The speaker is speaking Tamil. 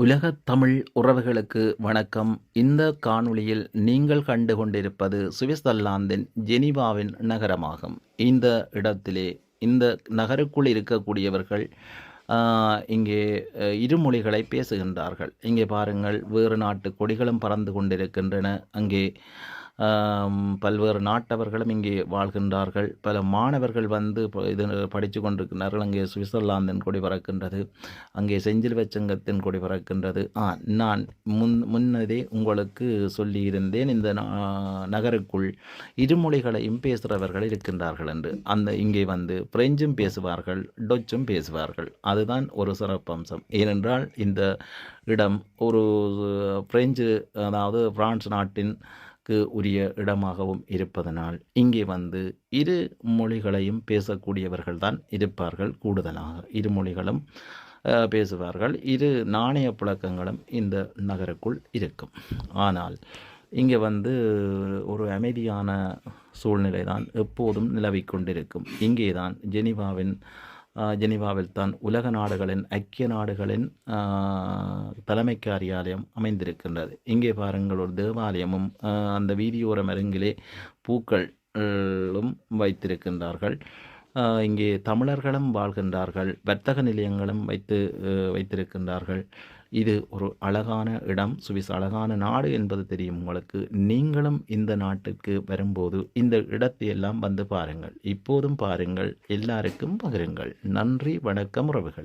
உலகத் தமிழ் உறவுகளுக்கு வணக்கம். இந்த காணொளியில் நீங்கள் கண்டு கொண்டிருப்பது சுவிட்சர்லாந்தின் ஜெனீவாவின் நகரமாகும். இந்த இடத்திலே இந்த நகருக்குள் இருக்கக்கூடியவர்கள் இங்கே இருமொழிகளை பேசுகின்றார்கள். இங்கே பாருங்கள் வேறு நாட்டு கொடிகளும் பறந்து கொண்டிருக்கின்றன. அங்கே பல்வேறு நாட்டவர்களும் இங்கே வாழ்கின்றார்கள். பல மாணவர்கள் வந்து இது படித்து கொண்டிருக்கிறார்கள். அங்கே சுவிட்சர்லாந்தின் கொடி பறக்கின்றது. அங்கே செஞ்சில் வச்சங்கத்தின் கொடி பறக்கின்றது. ஆ நான் முன் முன்னதே உங்களுக்கு சொல்லியிருந்தேன். இந்த நா- நகருக்குள் இருமொழிகளையும் பேசுகிறவர்கள் இருக்கின்றார்கள் என்று. அந்த இங்கே வந்து பிரெஞ்சும் பேசுவார்கள் டொச்சும் பேசுவார்கள். அதுதான் ஒரு சிறப்பம்சம். ஏனென்றால் இந்த இடம் ஒரு பிரெஞ்சு அதாவது பிரான்ஸ் நாட்டின் க்கு உரிய இடமாகவும் இருப்பதனால் இங்கே வந்து இரு மொழிகளையும் பேசக்கூடியவர்கள் தான் இருப்பார்கள் கூடுதலாக. இரு மொழிகளும் பேசுவார்கள். இரு நாணய புழக்கங்களும் இந்த நகருக்குள் இருக்கும். ஆனால் இங்கே வந்து ஒரு அமைதியான சூழ்நிலை தான் எப்போதும் நிலவிக் கொண்டிருக்கும். இங்கே தான் ஜெனிவாவின் ஜெனிவாவில் தான் உலக நாடுகளின் ஐக்கிய நாடுகளின் தலைமை காரியாலயம் அமைந்திருக்கின்றது. இங்கே பாருங்கள் ஒரு தேவாலயமும் அந்த வீதியோரம் அருகிலே பூக்களும் வைத்திருக்கின்றார்கள். இங்கே தமிழர்களும் வாழ்கின்றார்கள். வர்த்தக நிலையங்களும் வைத்து வைத்திருக்கின்றார்கள். இது ஒரு அழகான இடம் சுவிஸ் அழகான நாடு என்பது தெரியும் உங்களுக்கு. நீங்களும் இந்த நாட்டுக்கு வரும்போது இந்த இடத்தை எல்லாம் வந்து பாருங்கள். இப்போதும் பாருங்கள். எல்லாருக்கும் பகிருங்கள். நன்றி வணக்கம் உறவுகள்.